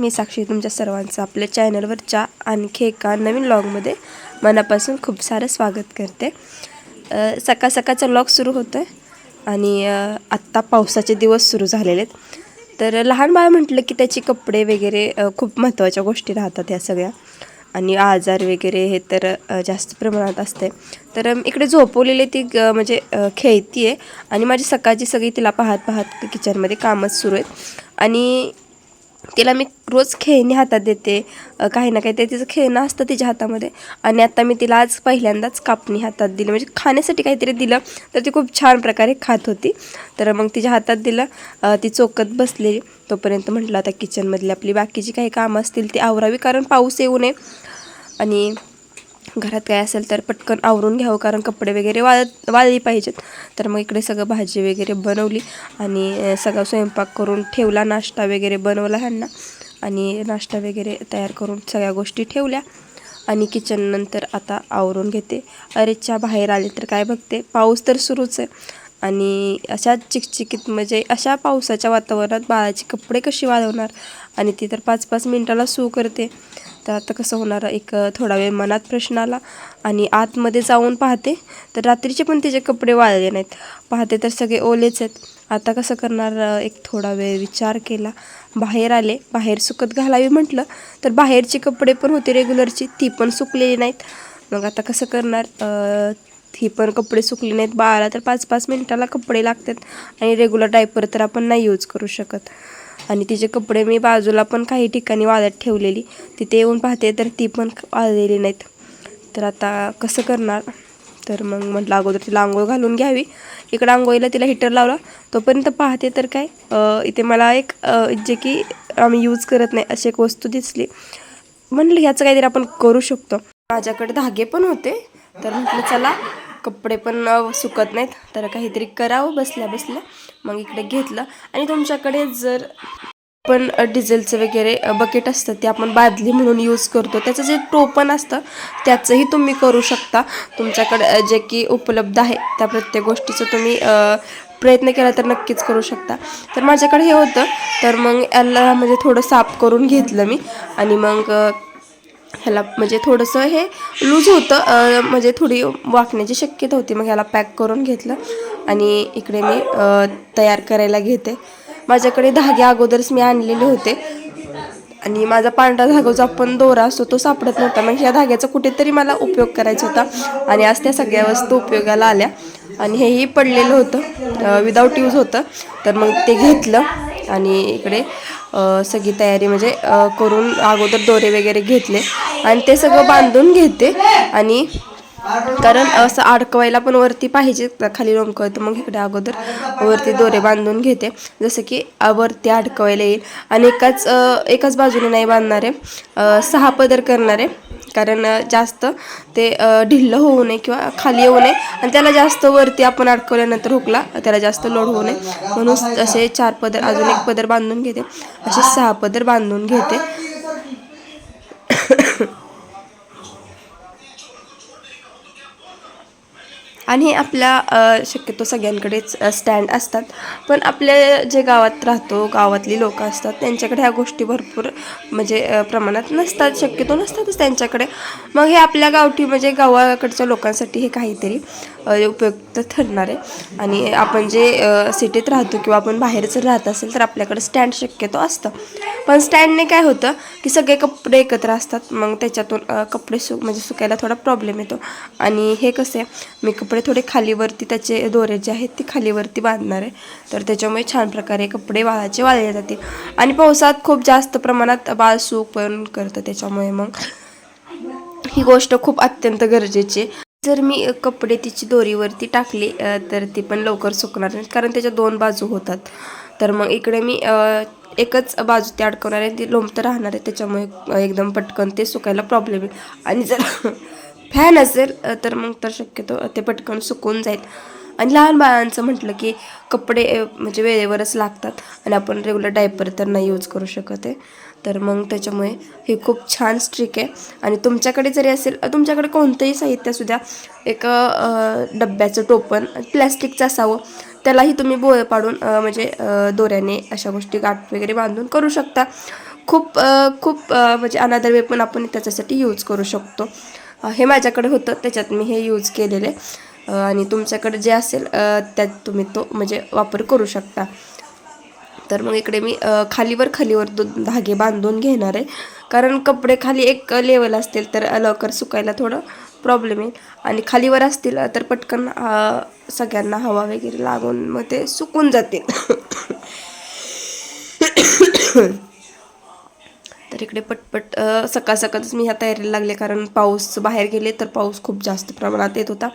मी साक्षी तुमच्या सर्वांचं आपल्या चॅनलवरच्या आणखी एका नवीन लॉगमध्ये मनापासून खूप सारं स्वागत करते. सकाळ सकाळचा लॉग सुरू होतो आहे आणि आत्ता पावसाचे दिवस सुरू झालेले आहेत. तर लहान बाळ म्हटलं की त्याचे कपडे वगैरे खूप महत्त्वाच्या गोष्टी राहतात या सगळ्या. आणि आजार वगैरे हे तर जास्त प्रमाणात असते. तर इकडे झोपवलेली ती ग- म्हणजे खेळती आहे आणि माझी सकाळची सगळी तिला पाहत पाहत किचनमध्ये कामच सुरू आहेत. आणि तिला मी रोज खेळणी हातात देते काही ना काही ते तिचं खेळणं असतं तिच्या हातामध्ये. आणि आता मी तिला आज पहिल्यांदाच कापणी हातात दिली. म्हणजे खाण्यासाठी काहीतरी दिलं तर ती खूप छान प्रकारे खात होती. तर मग तिच्या हातात दिलं ती चोकत बसलेली तोपर्यंत म्हटलं आता किचनमधली आपली बाकीची काही कामं असतील ती आवरावी कारण पाऊस येऊ नये. आणि घरात काय असेल तर पटकन आवरून घ्यावं कारण कपडे वगैरे वाळत वाळली पाहिजेत. तर मग इकडे सगळं भाजी वगैरे बनवली आणि सगळा स्वयंपाक करून ठेवला नाश्ता वगैरे बनवला ह्यांना. आणि नाश्ता वगैरे तयार करून सगळ्या गोष्टी ठेवल्या. आणि किचन नंतर आता आवरून घेते. अरेच्या बाहेर आले तर काय बघते? पाऊस तर सुरूच आहे. आणि अशा चिकचिकीत म्हणजे अशा पावसाच्या वातावरणात बाळाचे कपडे कशी वाळवणार? आणि ती तर पाच पाच मिनटाला सू करते. तर आता कसं होणार एक थोडा वेळ मनात प्रश्न आला आणि आतमध्ये जाऊन पाहते. तर रात्रीचे पण तिचे कपडे वाळले नाहीत. पाहते तर सगळे ओलेच आहेत. आता कसं करणार? एक थोडा वेळ विचार केला. बाहेर आले. बाहेर सुकत घालावी म्हटलं तर बाहेरचे कपडे पण होते रेग्युलरची ती पण सुकलेली नाहीत. मग आता कसं करणार? ही पण कपडे सुकले नाहीत. बाळाला तर पाच पाच मिनिटाला कपडे लागतात आणि रेग्युलर डायपर तर आपण नाही यूज करू शकत. आणि तिचे कपडे मी बाजूला पण काही ठिकाणी वाळत ठेवलेली. तिथे येऊन पाहते तर ती पण वाळलेली नाहीत. तर आता कसं करणार? तर मग म्हटलं अगोदर तिला आंघोळ घालून घ्यावी. इकडं आंघोळीला तिला हिटर लावला. तोपर्यंत पाहते तर काय इथे मला एक जे की आम्ही यूज करत नाही अशी एक वस्तू दिसली. म्हणलं ह्याचं काहीतरी आपण करू शकतो. माझ्याकडे धागे पण होते. तर म्हटलं चला कपडे पण सुकत नाहीत. तर काहीतरी करावं बसल्या बसल्या. मग इकडे घेतलं. आणि तुमच्याकडे जर पण डिझेलचं वगैरे बकेट असतं ते आपण बादली म्हणून यूज करतो. त्याचं जे टोपण असतं त्याचंही तुम्ही करू शकता. तुमच्याकडे जे की उपलब्ध आहे त्या प्रत्येक गोष्टीचं तुम्ही प्रयत्न केला तर नक्कीच करू शकता. तर माझ्याकडे हे होतं. तर मग याला म्हणजे थोडं साफ करून घेतलं मी. आणि मग ह्याला म्हणजे थोडंसं हे लूज होतं म्हणजे थोडी वाकण्याची शक्यता होती. मग ह्याला पॅक करून घेतलं आणि इकडे मी तयार करायला घेते. माझ्याकडे धागे अगोदरच मी आणलेले होते. आणि माझा पांढरा धागा जो आपण दोरा असतो तो सापडत नव्हता. मग ह्या धाग्याचा कुठेतरी मला उपयोग करायचा होता. आणि आज त्या सगळ्या वस्तू उपयोगाला आल्या. आणि हेही पडलेलं होतं विदाऊट यूज होतं. तर मग ते घेतलं. आणि इकडे सगळी तयारी म्हणजे करून अगोदर दोरे वगैरे घेतले. आणि ते सगळं बांधून घेते. आणि कारण असं अडकवायला पण वरती पाहिजे खाली लोंबकळतं मग इकडे अगोदर वरती दोरे बांधून घेते. जसं की वरती अडकवायला येईल. आणि एकाच एकाच बाजूने नाही बांधणार आहे सहा पदर करणार आहे कारण जास्त ते ढिल्ल ढिल्लं होऊ नये किंवा खाली येऊ नये. आणि त्याला जास्त वरती आपण अडकवल्यानंतर हुकला त्याला जास्त लोड होऊ नये. म्हणून असे चार पदर अजून एक पदर बांधून घेते. असे सहा पदर बांधून घेते. आणि हे आपल्या शक्यतो सगळ्यांकडेच स्टँड असतात. पण आपल्या जे गावात राहतो गावातली लोकं असतात त्यांच्याकडे ह्या गोष्टी भरपूर म्हणजे प्रमाणात नसतात शक्यतो नसतातच त्यांच्याकडे. मग हे आपल्या गावठी म्हणजे गावाकडच्या लोकांसाठी हे काहीतरी उपयुक्त ठरणार आहे. आणि आपण जे सिटीत राहतो किंवा आपण बाहेर जर राहत असेल तर आपल्याकडे स्टँड शक्यतो असतं. पण स्टँडने काय होतं की सगळे कपडे एकत्र असतात मग त्याच्यातून कपडे सु म्हणजे सुकायला थोडा प्रॉब्लेम येतो. आणि हे कसे मी कपडे थोडे खालीवरती त्याचे दोरे जे आहेत ते खालीवरती बांधणार आहे. तर त्याच्यामुळे छान प्रकारे कपडे वाळाचे वाळले जातील. आणि पावसात खूप जास्त प्रमाणात बाळ सूक पण करतं त्याच्यामुळे मग. ही गोष्ट खूप अत्यंत गरजेची जर मी कपडे तिची दोरीवरती टाकली तर ती पण लवकर सुकणार नाही. कारण त्याच्या दोन बाजू होतात. तर मग इकडे मी एकच बाजू ते अडकवणार आहे ती लोंबतं राहणार आहे त्याच्यामुळे एकदम पटकन ते सुकायला प्रॉब्लेम येईल आणि जर फॅन असेल तर मग तर शक्यतो ते पटकन सुकून जाईल. आणि लहान बाळांचं म्हटलं की कपडे म्हणजे वेळेवरच लागतात आणि आपण रेग्युलर डायपर तर नाही यूज करू शकत आहे. तर मग त्याच्यामुळे हे खूप छान स्ट्रिक आहे. आणि तुमच्याकडे जरी असेल तुमच्याकडे कोणतंही साहित्य असू द्या एक डब्याचं टोपण प्लॅस्टिकचं असावं त्यालाही तुम्ही बोळ पाडून म्हणजे दोऱ्याने अशा गोष्टी गाठ वगैरे बांधून करू शकता. खूप खूप म्हणजे अनादर वे पण आपण त्याच्यासाठी यूज करू शकतो. हे माझ्याकडे होतं त्याच्यात मी हे यूज केलेले. आणि तुमच्याकडे जे असेल त्यात तुम्ही तो म्हणजे वापर करू शकता. तर मग इकडे मी खालीवर खालीवर दो धागे बांधून घेणार आहे. कारण कपडे खाली एक लेवल असतील तर लवकर सुकायला थोडं प्रॉब्लेम येईल. आणि खालीवर असतील तर पटकन सगळ्यांना हवा वगैरे लागून मग ते सुकून जातील. तर इकडे पटपट सकाळ सकाळच मी ह्या तयारीला लागले कारण पाऊस बाहेर गेले तर पाऊस खूप जास्त प्रमाणात येत होता.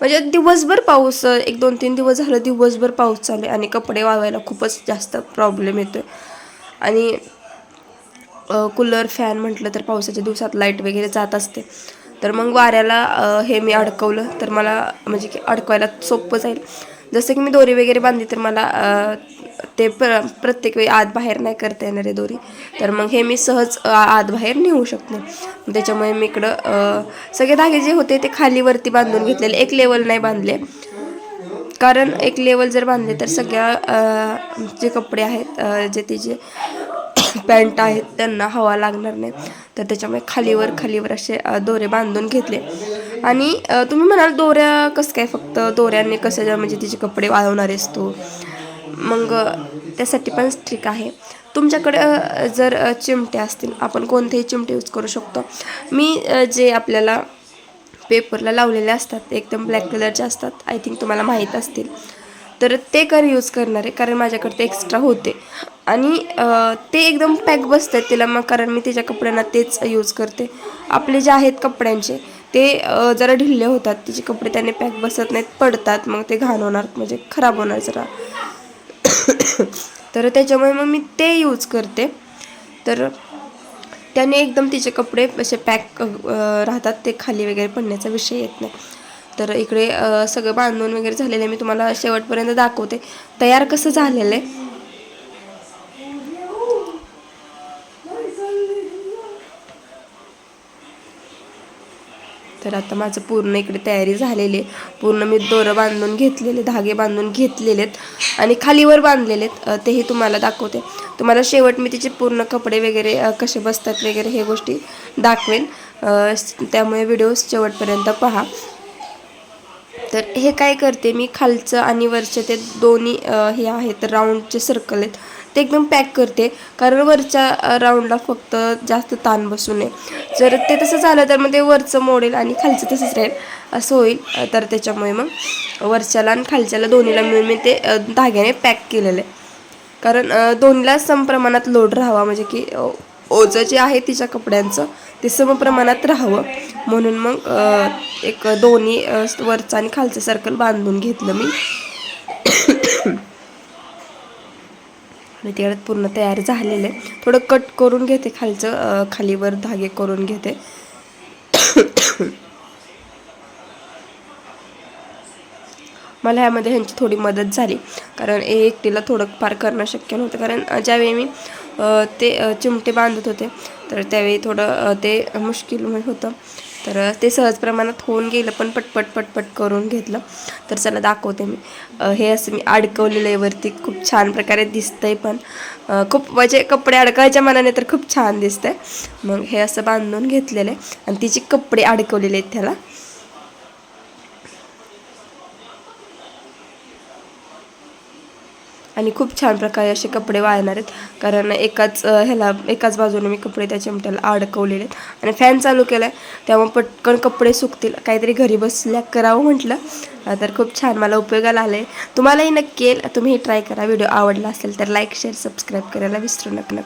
म्हणजे दिवसभर पाऊस एक दोन तीन दिवस झालं दिवसभर पाऊस चालू आहे आणि कपडे वाळवायला खूपच जास्त प्रॉब्लेम येतोय. आणि कूलर फॅन म्हटलं तर पावसाच्या दिवसात लाइट वगैरे जात असते. तर मग वाऱ्याला हे मी अडकवलं. तर मला म्हणजे की अडकवायला सोपं जाईल. जसं की मी दोरी वगैरे बांधली तर मला ते प्र प्रत्येक वेळी आत बाहेर नाही करता येणार आहे दोरी. तर मग हे मी सहज आत बाहेर नेऊ शकते त्याच्यामुळे मी इकडं सगळे धागे जे होते ते खालीवरती बांधून घेतलेले. एक लेवल नाही बांधले. कारण एक लेवल जर बांधले तर सगळ्या जे कपडे आहेत जे तिचे पॅन्ट आहेत त्यांना हवा लागणार नाही. तर त्याच्यामुळे खालीवर खालीवर असे दोरे बांधून घेतले. आणि तुम्ही म्हणाल दोऱ्या कसं काय फक्त दोऱ्याने कसं म्हणजे तिचे कपडे वाळवणार आहेस तू? मग त्यासाठी पण ठीक आहे. तुमच्याकडे जर चिमटे असतील आपण कोणतेही चिमटे यूज करू शकतो. मी जे आपल्याला पेपरला लावलेले असतात एकदम ब्लॅक कलरचे असतात आय थिंक तुम्हाला माहीत असतील. तर ते कर यूज करणार आहे कारण माझ्याकडे ते एक्स्ट्रा होते. आणि ते एकदम पॅक बसतात तिला मग कारण मी तिच्या कपड्यांना तेच यूज करते. आपले जे आहेत कपड्यांचे ते जरा ढिल्ले होतात. तिचे कपडे त्याने पॅक बसत नाहीत पडतात. मग ते घाण होणार म्हणजे खराब होणार जरा. तर त्याच्यामुळे मग मी ते यूज करते. तर त्याने एकदम तिचे कपडे असे पॅक राहतात. ते खाली वगैरे पडण्याचा विषय येत नाही. तर इकडे सगळं बांधून वगैरे झालेलं आहे. मी तुम्हाला शेवटपर्यंत दाखवते. तयार कसं झालेलं आहे? तर आता माझं पूर्ण इकडे तयारी झालेली आहे. पूर्ण मी दोरं बांधून घेतलेले धागे बांधून घेतलेले आहेत आणि खालीवर बांधलेले आहेत. तेही तुम्हाला दाखवते. तुम्हाला शेवट मी तिचे पूर्ण कपडे वगैरे कसे बसतात वगैरे हे गोष्टी दाखवेन. त्यामुळे व्हिडिओ शेवटपर्यंत पहा. तर हे काय करते मी खालचं आणि वरचे ते दोन्ही हे आहेत राऊंडचे सर्कल आहेत ते एकदम पॅक करते. कारण वरच्या राऊंडला फक्त जास्त ताण बसू नये. जर ते तसं झालं तर मग ते वरचं मोडेल आणि खालचं तसंच राहील. असं होईल. तर त्याच्यामुळे मग वरच्याला आणि खालच्याला दोन्हीला मिळून मी ते धाग्याने पॅक केलेलं आहे. कारण दोन्हीला दोन्हीला समप्रमाणात लोड राहावा. म्हणजे की ओझं जे आहे तिच्या कपड्यांचं ते समप्रमाणात राहावं. म्हणून मग एक दोन्ही वरचं आणि खालचं सर्कल बांधून घेतलं मी. आणि तिकडे पूर्ण तयार झालेलं आहे. थोडं कट करून घेते खालचं खालीवर धागे करून घेते. मला ह्यामध्ये ह्यांची थोडी मदत झाली. कारण एकटीला थोडं फार करणं शक्य नव्हतं. कारण ज्यावेळी मी ते चिमटे बांधत होते तर त्यावेळी थोडं ते मुश्किल होतं. तर ते सहज प्रमाणात होऊन गेलं पण पटपट पटपट करून घेतलं. तर चला दाखवते मी. हे असं मी अडकवलेलं आहे वरती. खूप छान प्रकारे दिसतंय पण खूप म्हणजे कपडे अडकायच्या मनाने तर खूप छान दिसतंय. मग हे असं बांधून घेतलेलं आहे. आणि तिचे कपडे अडकवलेले आहेत त्याला. आणि खूप छान प्रकारे असे कपडे वाळणार आहेत. कारण एकाच ह्याला एकाच बाजूने मी कपडे त्या चिमट्याला अडकवलेले आहेत. आणि फॅन चालू केला आहे त्यामुळे पटकन कपडे सुकतील. काहीतरी घरी बसल्या करावं म्हटलं. तर खूप छान मला उपयोगाला आलं आहे तुम्हालाही नक्की येईल. तुम्हीही ट्राय करा. व्हिडिओ आवडला असेल तर लाईक शेअर सबस्क्राईब करायला विसरू नका.